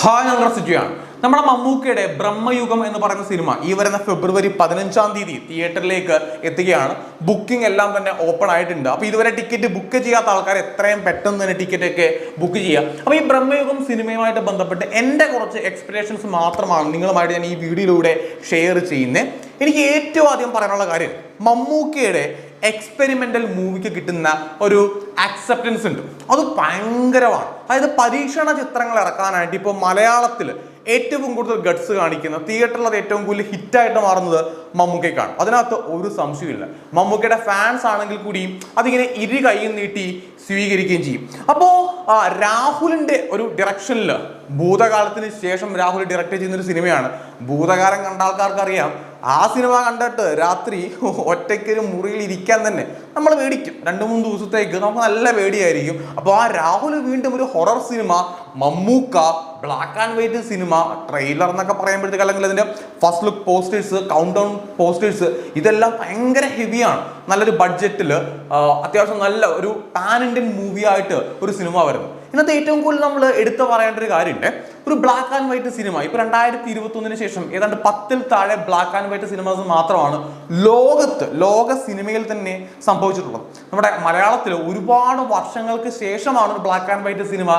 Hi നമ്മുടെ സിജുയാണ് നമ്മുടെ മമ്മൂക്കയുടെ ബ്രഹ്മയുഗം എന്ന് പറയുന്ന സിനിമ ഈ വരുന്ന ഫെബ്രുവരി പതിനഞ്ചാം തീയതി തിയേറ്ററിലേക്ക് എത്തുകയാണ്. ബുക്കിംഗ് എല്ലാം തന്നെ ഓപ്പൺ ആയിട്ടുണ്ട്. അപ്പോൾ ഇതുവരെ ടിക്കറ്റ് ബുക്ക് ചെയ്യാത്ത ആൾക്കാർ എത്രയും പെട്ടെന്ന് തന്നെ ടിക്കറ്റ് ഒക്കെ ബുക്ക് ചെയ്യുക. അപ്പോൾ ഈ ബ്രഹ്മയുഗം സിനിമയുമായിട്ട് ബന്ധപ്പെട്ട് എന്റെ കുറച്ച് എക്സ്പെക്ടേഷൻസ് മാത്രമാണ് നിങ്ങളുമായിട്ട് ഞാൻ ഈ വീഡിയോയിലൂടെ ഷെയർ ചെയ്യുന്നത്. എനിക്ക് ഏറ്റവും ആദ്യം പറയാനുള്ള കാര്യം മമ്മൂക്കയുടെ എക്സ്പെരിമെന്റൽ മൂവിക്ക് കിട്ടുന്ന ഒരു അക്സെപ്റ്റൻസ് ഉണ്ട്. അത് ഭയങ്കരമാണ്. അതായത് പരീക്ഷണ ചിത്രങ്ങൾ ഇറക്കാനായിട്ട് ഇപ്പോൾ മലയാളത്തിൽ ഏറ്റവും കൂടുതൽ ഗഡ്സ് കാണിക്കുന്ന തിയേറ്ററിൽ അത് ഏറ്റവും കൂടുതൽ ഹിറ്റായിട്ട് മാറുന്നത് മമ്മൂക്കയ്ക്കാണ്. അതിനകത്ത് ഒരു സംശയമില്ല മമ്മൂക്കയുടെ ഫാൻസ് ആണെങ്കിൽ കൂടിയും അതിങ്ങനെ ഇരു കൈയും നീട്ടി സ്വീകരിക്കുകയും ചെയ്യും. അപ്പോൾ രാഹുലിന്റെ ഒരു ഡയറക്ഷനിൽ ഭൂതകാലത്തിന് ശേഷം രാഹുൽ ഡയറക്റ്റ് ചെയ്യുന്ന ഒരു സിനിമയാണ്. ഭൂതകാലം കണ്ട ആൾക്കാർക്ക് അറിയാം ആ സിനിമ കണ്ടിട്ട് രാത്രി ഒറ്റയ്ക്കൊരു മുറിയിൽ ഇരിക്കാൻ തന്നെ നമ്മൾ പേടിക്കും. രണ്ട് മൂന്ന് ദിവസത്തേക്ക്. നമുക്ക് നല്ല പേടിയായിരിക്കും. അപ്പോൾ ആ രാഹുൽ വീണ്ടും ഒരു horror cinema Mammookka black and white cinema trailer എന്നൊക്കെ പറയുമ്പോഴത്തേക്ക് അല്ലെങ്കിൽ അതിന്റെ first look posters count down posters ഇതെല്ലാം ഭയങ്കര ഹെവിയാണ് നല്ലൊരു ബഡ്ജറ്റിൽ അത്യാവശ്യം നല്ല ഒരു പാൻ ഇന്ത്യൻ മൂവിയായിട്ട് ഒരു സിനിമ വരുന്നു ഇന്നത്തെ ഏറ്റവും കൂടുതൽ നമ്മൾ എടുത്തു പറയേണ്ട ഒരു കാര്യമുണ്ട്. ഒരു ബ്ലാക്ക് ആൻഡ് വൈറ്റ് സിനിമ ഇപ്പൊ രണ്ടായിരത്തി ഇരുപത്തി ഒന്നിന് ശേഷം ഏതാണ്ട് പത്തിൽ താഴെ ബ്ലാക്ക് ആൻഡ് വൈറ്റ് സിനിമാസ് മാത്രമാണ് ലോകത്ത് ലോക സിനിമയിൽ തന്നെ സംഭവിച്ചിട്ടുള്ളത്. നമ്മുടെ മലയാളത്തിൽ ഒരുപാട് വർഷങ്ങൾക്ക് ശേഷമാണ് ഒരു ബ്ലാക്ക് ആൻഡ് വൈറ്റ് സിനിമ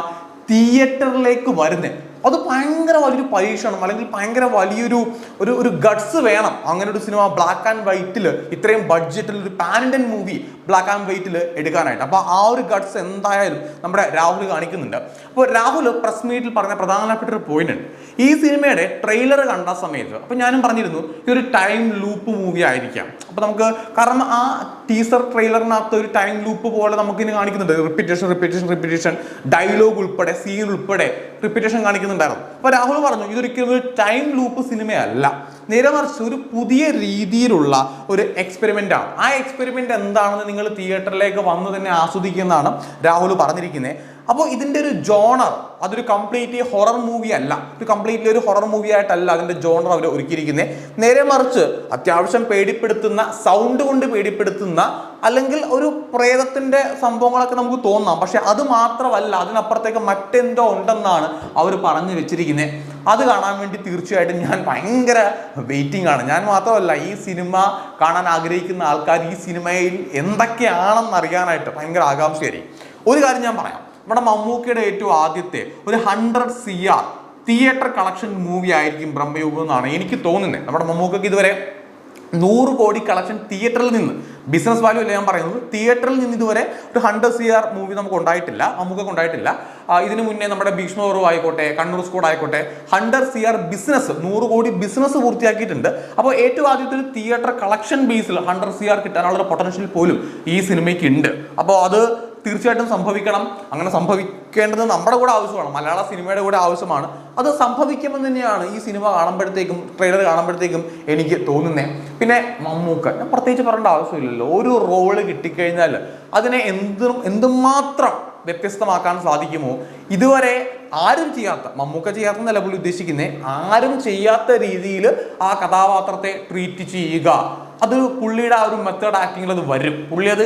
തിയേറ്ററിലേക്ക് വരുന്നത് അത് ഭയങ്കര വലിയൊരു പരീക്ഷണം അല്ലെങ്കിൽ ഭയങ്കര വലിയൊരു ഒരു ഒരു ഗഡ്സ് വേണം. അങ്ങനെ ഒരു സിനിമ ബ്ലാക്ക് ആൻഡ് വൈറ്റിൽ ഇത്രയും ബഡ്ജറ്റിൽ ഒരു പാൻ മൂവി ബ്ലാക്ക് ആൻഡ് വൈറ്റിൽ എടുക്കാനായിട്ട്. അപ്പോൾ ആ ഒരു ഗഡ്സ് എന്തായാലും നമ്മുടെ രാഹുൽ കാണിക്കുന്നുണ്ട്. അപ്പോൾ രാഹുൽ പ്രസ് മീറ്റിൽ പറഞ്ഞ പ്രധാനപ്പെട്ട ഒരു പോയിന്റ് ഉണ്ട്. ഈ സിനിമയുടെ ട്രെയിലർ കണ്ട സമയത്ത് അപ്പോൾ ഞാനും പറഞ്ഞിരുന്നു ഈ ഒരു ടൈം ലൂപ്പ് മൂവി ആയിരിക്കാം. അപ്പോൾ നമുക്ക് കാരണം ആ ടീസർ ട്രെയിലറിനകത്ത് ഒരു ടൈം ലൂപ്പ് പോലെ നമുക്കിനി കാണിക്കുന്നുണ്ട്. റിപ്പീറ്റേഷൻ റിപ്പീറ്റേഷൻ റിപ്പീറ്റേഷൻ ഡയലോഗ് ഉൾപ്പെടെ സീൻ ഉൾപ്പെടെ റിപ്പീറ്റേഷൻ കാണിക്കുന്നുണ്ടായിരുന്നു. അപ്പോൾ രാഹുൽ പറഞ്ഞു ഇതൊരിക്കലും ഒരു ടൈം ലൂപ്പ് സിനിമയല്ല. നേരെ മറിച്ച് ഒരു പുതിയ രീതിയിലുള്ള ഒരു എക്സ്പെരിമെന്റ് ആണ്. ആ എക്സ്പെരിമെന്റ് എന്താണെന്ന് നിങ്ങൾ തിയേറ്ററിലേക്ക് വന്ന് തന്നെ ആസ്വദിക്കുന്നതാണ് രാഹുൽ പറഞ്ഞിരിക്കുന്നത് അപ്പോൾ ഇതിന്റെ ഒരു ജോണർ അതൊരു കംപ്ലീറ്റ്ലി ഹൊറർ മൂവി അല്ല. ഒരു കംപ്ലീറ്റ്ലി ഒരു ഹൊറർ മൂവി ആയിട്ടല്ല അതിന്റെ ജോണർ അവർ ഒരുക്കിയിരിക്കുന്നത് നേരെ മറിച്ച് അത്യാവശ്യം പേടിപ്പെടുത്തുന്ന സൗണ്ട് കൊണ്ട് പേടിപ്പെടുത്തുന്ന അല്ലെങ്കിൽ ഒരു പ്രേതത്തിന്റെ സംഭവങ്ങളൊക്കെ നമുക്ക് തോന്നാം. പക്ഷെ അത് മാത്രമല്ല അതിനപ്പുറത്തേക്ക് മറ്റെന്തോ ഉണ്ടെന്നാണ് അവർ പറഞ്ഞു വെച്ചിരിക്കുന്നത് അത് കാണാൻ വേണ്ടി തീർച്ചയായിട്ടും ഞാൻ ഭയങ്കര വെയിറ്റിംഗ് ആണ്. ഞാൻ മാത്രമല്ല ഈ സിനിമ കാണാൻ ആഗ്രഹിക്കുന്ന ആൾക്കാർ ഈ സിനിമയിൽ എന്തൊക്കെയാണെന്ന് അറിയാനായിട്ട് ഭയങ്കര ആകാംക്ഷയായിരിക്കും. ഒരു കാര്യം ഞാൻ പറയാം. നമ്മുടെ മമ്മൂക്കയുടെ ഏറ്റവും ആദ്യത്തെ ഒരു hundred C R theatre collection movie ആയിരിക്കും ബ്രഹ്മയോഗം എന്നാണ് എനിക്ക് തോന്നുന്നത് നമ്മുടെ മമ്മൂക്കയ്ക്ക് ഇതുവരെ നൂറ് കോടി കളക്ഷൻ തിയേറ്ററിൽ നിന്ന് ബിസിനസ് വാല്യൂ അല്ല ഞാൻ പറയുന്നത്? തിയേറ്ററിൽ നിന്ന് ഇതുവരെ ഒരു ഹൺഡ്രഡ് സി ആർ മൂവി നമുക്ക് ഉണ്ടായിട്ടില്ല അമുഖം ഉണ്ടായിട്ടില്ല. ഇതിനു മുന്നേ നമ്മുടെ ഭീഷ്മപർവ് ആയിക്കോട്ടെ കണ്ണൂർ സ്കോഡ് ആയിക്കോട്ടെ ഹൺഡ്രഡ് സി ആർ ബിസിനസ് നൂറ് കോടി ബിസിനസ് പൂർത്തിയാക്കിയിട്ടുണ്ട്. അപ്പോൾ ഏറ്റവും ആദ്യത്തെ ഒരു തിയേറ്റർ കളക്ഷൻ ബേസിൽ ഹൺഡ്രഡ് സി ആർ കിട്ടാനുള്ള പൊട്ടൻഷ്യൽ പോലും ഈ സിനിമയ്ക്ക് ഉണ്ട്. അപ്പോൾ അത് തീർച്ചയായിട്ടും സംഭവിക്കണം. അങ്ങനെ സംഭവിക്കേണ്ടത് നമ്മുടെ കൂടെ ആവശ്യമാണ്. മലയാള സിനിമയുടെ കൂടെ ആവശ്യമാണ്. അത് സംഭവിക്കുമെന്ന് തന്നെയാണ് ഈ സിനിമ കാണുമ്പോഴത്തേക്കും ട്രെയിലർ കാണുമ്പോഴത്തേക്കും എനിക്ക് തോന്നുന്നത് പിന്നെ മമ്മൂക്ക ഞാൻ പ്രത്യേകിച്ച് പറയേണ്ട ആവശ്യമില്ലല്ലോ. ഒരു റോൾ കിട്ടിക്കഴിഞ്ഞാൽ അതിനെ എന്തും എന്തുമാത്രം വ്യത്യസ്തമാക്കാൻ സാധിക്കുമോ? ഇതുവരെ ആരും ചെയ്യാത്ത മമ്മൂക്ക ചെയ്യാത്ത പുള്ളി ഉദ്ദേശിക്കുന്നത് ആരും ചെയ്യാത്ത രീതിയിൽ ആ കഥാപാത്രത്തെ ട്രീറ്റ് ചെയ്യുക. അത് പുള്ളിയുടെ ആ ഒരു മെത്തേഡ് ആക്ടിങ്ങിൽ അത് വരും. പുള്ളി അത്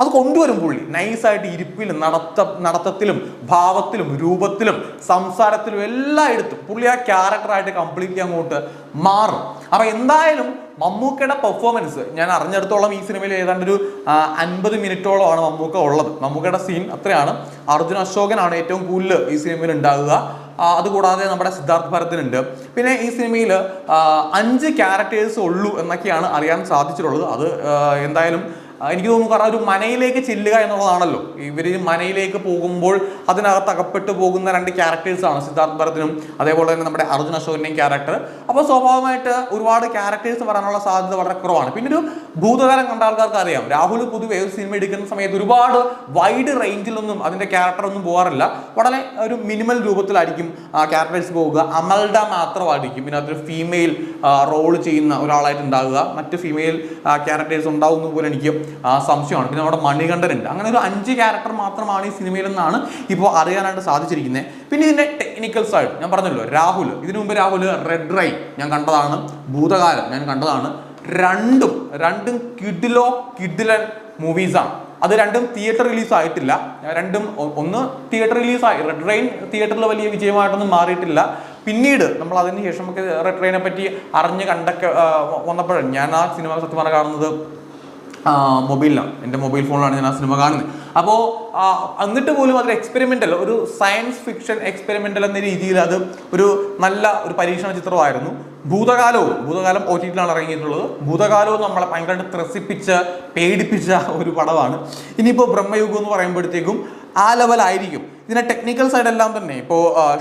അത് കൊണ്ടുവരും പുള്ളി. നൈസായിട്ട് ഇരിപ്പിലും നടത്ത നടത്തത്തിലും ഭാവത്തിലും രൂപത്തിലും സംസാരത്തിലും എല്ലായിടത്തും പുള്ളി ആ ക്യാരക്ടറായിട്ട് കംപ്ലീറ്റ്ലി അങ്ങോട്ട് മാറും. അപ്പൊ എന്തായാലും മമ്മൂക്കയുടെ പെർഫോമൻസ് ഞാൻ അറിഞ്ഞിടത്തോളം ഈ സിനിമയിൽ ഏതാണ്ട് ഒരു അൻപത് മിനിറ്റോളമാണ് മമ്മൂക്ക ഉള്ളത്. മമ്മൂക്കയുടെ സീൻ അത്രയാണ്. അർജുൻ അശോകനാണ് ഏറ്റവും കൂടുതൽ ഈ സിനിമയിൽ ഉണ്ടാകുക അതുകൂടാതെ നമ്മുടെ സിദ്ധാർത്ഥ് ഭരത്തിനുണ്ട് പിന്നെ ഈ സിനിമയിൽ അഞ്ച് ക്യാരക്ടേഴ്സ് ഉള്ളൂ എന്നൊക്കെയാണ് അറിയാൻ സാധിച്ചിട്ടുള്ളത്. അത് എന്തായാലും എനിക്ക് തോന്നുന്നു കാരണം ഒരു മനയിലേക്ക് ചെല്ലുക എന്നുള്ളതാണല്ലോ. ഇവർ മനയിലേക്ക് പോകുമ്പോൾ അതിനകത്ത് അകപ്പെട്ടു പോകുന്ന രണ്ട് ക്യാരക്ടേഴ്സാണ് സിദ്ധാർത്ഥ് ഭരത്തിനും അതേപോലെ തന്നെ നമ്മുടെ അർജുൻ അശോകന്റെയും ക്യാരക്ടർ അപ്പോൾ സ്വാഭാവികമായിട്ട് ഒരുപാട് ക്യാരക്ടേഴ്സ് വരാനുള്ള സാധ്യത വളരെ കുറവാണ്. പിന്നെ ഒരു ഭൂതകാലം കണ്ട ആൾക്കാർക്ക് അറിയാം. രാഹുൽ പൊതുവെ ഒരു സിനിമ എടുക്കുന്ന സമയത്ത് ഒരുപാട് വൈഡ് റേഞ്ചിലൊന്നും അതിന്റെ ക്യാരക്ടർ ഒന്നും പോകാറില്ല വളരെ ഒരു മിനിമൽ രൂപത്തിലായിരിക്കും ആ ക്യാരക്ടേഴ്സ് പോവുക. അമൽഡ മാത്രമായിരിക്കും. പിന്നെ അതൊരു ഫീമെയിൽ റോൾ ചെയ്യുന്ന ഒരാളായിട്ട് ഉണ്ടാവുക. മറ്റ് ഫീമെയിൽ ക്യാരക്ടേഴ്സ് ഉണ്ടാവുന്ന പോലെ എനിക്ക് ആ, സംശയമാണ്. പിന്നെ നമ്മുടെ മണികണ്ഠൻ ഉണ്ട് അങ്ങനെ ഒരു അഞ്ച് ക്യാരക്ടർ മാത്രമാണ് ഈ സിനിമയിൽ നിന്നാണ് ഇപ്പോൾ അറിയാനായിട്ട് സാധിച്ചിരിക്കുന്നത്. പിന്നെ ഇതിന്റെ ടെക്നിക്കൽ സൈഡ് ഞാൻ പറഞ്ഞല്ലോ രാഹുൽ ഇതിനു മുമ്പ് രാഹുൽ റെഡ് റൈ ഞാൻ കണ്ടതാണ്. ഭൂതകാലം. ഞാൻ കണ്ടതാണ്. രണ്ടും രണ്ടും കിഡിലോ കിഡിലൻ മൂവീസാണ് അത് രണ്ടും തിയേറ്റർ റിലീസ് ആയിട്ടില്ല. രണ്ടും ഒന്ന് തിയേറ്റർ റിലീസായി റെഡ് റെയിൻ തിയേറ്ററിൽ വലിയ വിജയമായിട്ടൊന്നും മാറിയിട്ടില്ല. പിന്നീട് നമ്മൾ അതിന് ശേഷം റെഡ് റെയിനെ പറ്റി അറിഞ്ഞ് കണ്ടൊക്കെ വന്നപ്പോഴാണ് വന്നപ്പോഴും ഞാൻ ആ സിനിമ സത്യം പറഞ്ഞാൽ കാണുന്നത്. മൊബൈലിലാണ്. എന്റെ മൊബൈൽ ഫോണിലാണ് ഞാൻ ആ സിനിമ കാണുന്നത്. അപ്പോൾ എന്നിട്ട് പോലും അതൊരു എക്സ്പെരിമെന്റൽ ഒരു സയൻസ് ഫിക്ഷൻ എക്സ്പെരിമെന്റൽ എന്ന രീതിയിൽ അത് ഒരു നല്ല ഒരു പരീക്ഷണ ചിത്രമായിരുന്നു. ഭൂതകാലവും ഭൂതകാലം ഒ ടി ടിയിലാണ് ഇറങ്ങിയിട്ടുള്ളത്. ഭൂതകാലവും നമ്മളെ ഭയങ്കരമായിട്ട് ത്രസിപ്പിച്ച പേടിപ്പിച്ച ഒരു പടമാണ്. ഇനിയിപ്പോൾ ബ്രഹ്മയുഗം എന്ന് പറയുമ്പോഴത്തേക്കും ആ ലെവലായിരിക്കും ഇതിന്റെ ടെക്നിക്കൽ സൈഡ് എല്ലാം തന്നെ ഇപ്പോൾ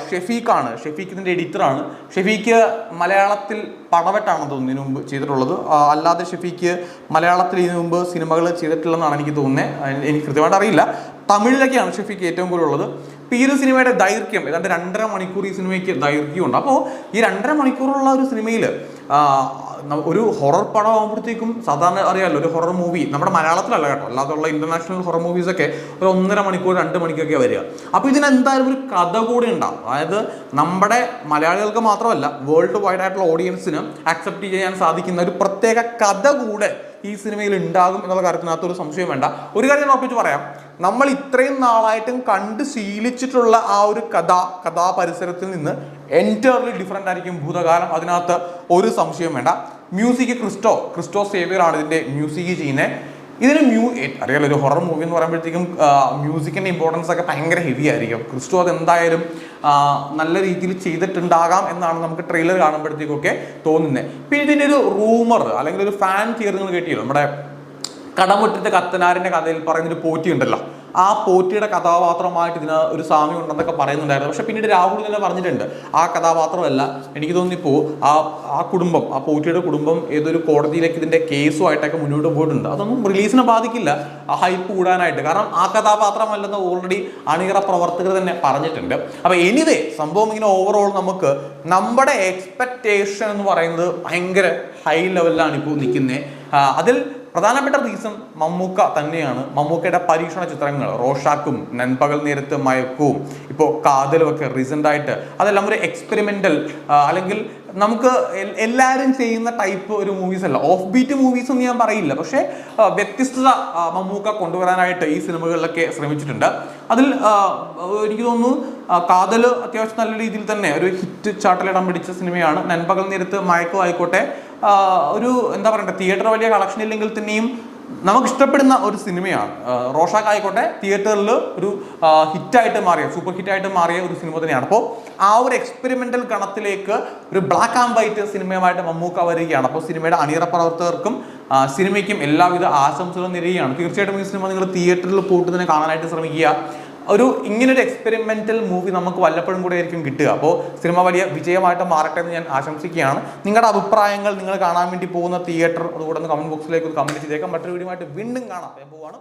ഷെഫീഖാണ് ഷെഫീഖ് ഇതിന്റെ എഡിറ്ററാണ് ഷെഫീഖ് മലയാളത്തിൽ പടവെട്ടാണ് തോന്നുന്നു ഇതിനു മുമ്പ് ചെയ്തിട്ടുള്ളത്. അല്ലാതെ ഷെഫീഖ് മലയാളത്തിൽ ഇതിനു മുമ്പ് സിനിമകൾ ചെയ്തിട്ടില്ലെന്നാണ് എനിക്ക് തോന്നുന്നത് എനിക്ക് കൃത്യമായിട്ട് അറിയില്ല. തമിഴിലൊക്കെയാണ് ഷെഫീഖ് ഏറ്റവും കൂടുതൽ ഉള്ളത്. ഇപ്പോൾ ഈ ഒരു സിനിമയുടെ ദൈർഘ്യം ഏതാണ്ട് രണ്ടര മണിക്കൂർ ഈ സിനിമയ്ക്ക് ദൈർഘ്യമുണ്ട്. അപ്പോൾ ഈ രണ്ടര മണിക്കൂറുള്ള ഒരു സിനിമയിൽ ഒരു ഹൊറർ പടം ആകുമ്പോഴത്തേക്കും സാധാരണ അറിയാമല്ലോ ഒരു ഹൊറർ മൂവി നമ്മുടെ മലയാളത്തിലല്ല കേട്ടോ അല്ലാതുള്ള ഇന്റർനാഷണൽ ഹൊറർ മൂവീസൊക്കെ ഒരു ഒന്നര മണിക്കൂർ രണ്ട് മണിക്കൊക്കെ വരിക. അപ്പോൾ ഇതിനെന്തായാലും ഒരു കഥ കൂടി ഉണ്ടാവും. അതായത് നമ്മുടെ മലയാളികൾക്ക് മാത്രമല്ല വേൾഡ് വൈഡ് ആയിട്ടുള്ള ഓഡിയൻസിന് അക്സെപ്റ്റ് ചെയ്യാൻ സാധിക്കുന്ന ഒരു പ്രത്യേക കഥ കൂടെ ഈ സിനിമയിൽ ഉണ്ടാകും എന്നുള്ള കാര്യത്തിനകത്ത് ഒരു സംശയം വേണ്ട. ഒരു കാര്യം ഞാൻ ഉറപ്പിച്ച് പറയാം. നമ്മൾ ഇത്രയും നാളായിട്ടും കണ്ട് ശീലിച്ചിട്ടുള്ള ആ ഒരു കഥ കഥാപരിസരത്തിൽ നിന്ന് എന്റയർലി ഡിഫറെന്റ് ആയിരിക്കും ഭൂതകാലം. അതിനകത്ത് ഒരു സംശയം വേണ്ട. മ്യൂസിക് ക്രിസ്റ്റോ ക്രിസ്റ്റോ സേവിയർ ആണ് ഇതിന്റെ മ്യൂസിക് ചെയ്യുന്നത് ഇതിന് മ്യൂ അറിയാലോ ഒരു ഹൊറർ മൂവി എന്ന് പറയുമ്പോഴത്തേക്കും മ്യൂസിക്കിന്റെ ഇമ്പോർട്ടൻസ് ഒക്കെ ഭയങ്കര ഹെവി ആയിരിക്കും. ക്രിസ്റ്റോ അതെന്തായാലും നല്ല രീതിയിൽ ചെയ്തിട്ടുണ്ടാകാം എന്നാണ് നമുക്ക് ട്രെയിലർ കാണുമ്പോഴത്തേക്കൊക്കെ തോന്നുന്നത് പിന്നെ ഇതിന്റെ ഒരു റൂമർ അല്ലെങ്കിൽ ഒരു ഫാൻ തിയറി നിങ്ങൾ കേട്ടില്ലോ? നമ്മുടെ കടമുറ്റത്തെ കത്തനാരിന്റെ കഥയിൽ പറയുന്നൊരു പോറ്റി ഉണ്ടല്ലോ ആ പോറ്റിയുടെ കഥാപാത്രമായിട്ട് ഇതിന് ഒരു സാമ്യം ഉണ്ടെന്നൊക്കെ പറയുന്നുണ്ടായിരുന്നു. പക്ഷെ പിന്നീട് രാഹുൽ തന്നെ പറഞ്ഞിട്ടുണ്ട് ആ കഥാപാത്രമല്ല. എനിക്ക് തോന്നിപ്പോ ആ ആ കുടുംബം ആ പോറ്റിയുടെ കുടുംബം ഏതൊരു കോടതിയിലേക്ക് ഇതിന്റെ കേസുമായിട്ടൊക്കെ മുന്നോട്ട് പോയിട്ടുണ്ട്. അതൊന്നും റിലീസിനെ ബാധിക്കില്ല. ആ ഹൈപ്പ് കൂടാനായിട്ട്. കാരണം ആ കഥാപാത്രമല്ലെന്ന് ഓൾറെഡി അണിയറ പ്രവർത്തകർ തന്നെ പറഞ്ഞിട്ടുണ്ട്. അപ്പൊ എനിവേ സംഭവം ഇങ്ങനെ ഓവറോൾ നമുക്ക് നമ്മുടെ എക്സ്പെക്ടേഷൻ എന്ന് പറയുന്നത് ഭയങ്കര ഹൈ ലെവലിലാണ് ഇപ്പോൾ നിൽക്കുന്നത് അതിൽ പ്രധാനപ്പെട്ട റീസൺ മമ്മൂക്ക തന്നെയാണ്. മമ്മൂക്കയുടെ പരീക്ഷണ ചിത്രങ്ങൾ റോഷാക്കും നൻപകൽ നേരത്ത് മയക്കവും ഇപ്പോൾ കാതലും ഒക്കെ റീസെന്റ് ആയിട്ട് അതെല്ലാം ഒരു എക്സ്പെരിമെന്റൽ അല്ലെങ്കിൽ നമുക്ക് എല്ലാവരും ചെയ്യുന്ന ടൈപ്പ് ഒരു മൂവീസ് അല്ല. ഓഫ് ബീറ്റ് മൂവീസ് എന്ന് ഞാൻ പറയില്ല. പക്ഷേ വ്യത്യസ്തത മമ്മൂക്ക കൊണ്ടുവരാനായിട്ട് ഈ സിനിമകളിലൊക്കെ ശ്രമിച്ചിട്ടുണ്ട്. അതിൽ എനിക്ക് തോന്നുന്നു കാതൽ അത്യാവശ്യം നല്ല രീതിയിൽ തന്നെ ഒരു ഹിറ്റ് ചാട്ടലിടം പിടിച്ച സിനിമയാണ്. നൻപകൽ നേരത്ത് മയക്കം ആയിക്കോട്ടെ. ഒരു എന്താ പറയണ്ടേ തിയേറ്റർ വലിയ കളക്ഷൻ ഇല്ലെങ്കിൽ തന്നെയും നമുക്ക് ഇഷ്ടപ്പെടുന്ന ഒരു സിനിമയാണ്. റോഷാക്ക് ആയിക്കോട്ടെ തിയേറ്ററിൽ ഒരു ഹിറ്റായിട്ട് മാറിയ സൂപ്പർ ഹിറ്റായിട്ട് മാറിയ ഒരു സിനിമ തന്നെയാണ്. അപ്പോൾ ആ ഒരു എക്സ്പെരിമെന്റൽ ഗണത്തിലേക്ക് ഒരു ബ്ലാക്ക് ആൻഡ് വൈറ്റ് സിനിമയുമായിട്ട് മമ്മൂക്ക വരികയാണ്. അപ്പോൾ സിനിമയുടെ അണിയറ പ്രവർത്തകർക്കും സിനിമയ്ക്കും എല്ലാവിധ ആശംസകളും നിരയുകയാണ് തീർച്ചയായിട്ടും ഈ സിനിമ നിങ്ങൾ തിയേറ്ററിൽ പോയിട്ട് തന്നെ കാണാനായിട്ട് ശ്രമിക്കുക. ഒരു ഇങ്ങനൊരു എക്സ്പെരിമെന്റൽ മൂവി നമുക്ക് വല്ലപ്പോഴും കൂടെ ആയിരിക്കും കിട്ടുക. അപ്പോൾ സിനിമ വലിയ വിജയമായിട്ട് മാറട്ടെ എന്ന് ഞാൻ ആശംസിക്കുകയാണ്. നിങ്ങളുടെ അഭിപ്രായങ്ങൾ നിങ്ങൾ കാണാൻ വേണ്ടി പോകുന്ന തിയേറ്റർ അതുകൂടെ കമന്റ് ബോക്സിലേക്ക് കമന്റ് ചെയ്തേക്കാം. മറ്റൊരു വീഡിയോ ആയിട്ട് വീണ്ടും കാണാം. പോവാണ്.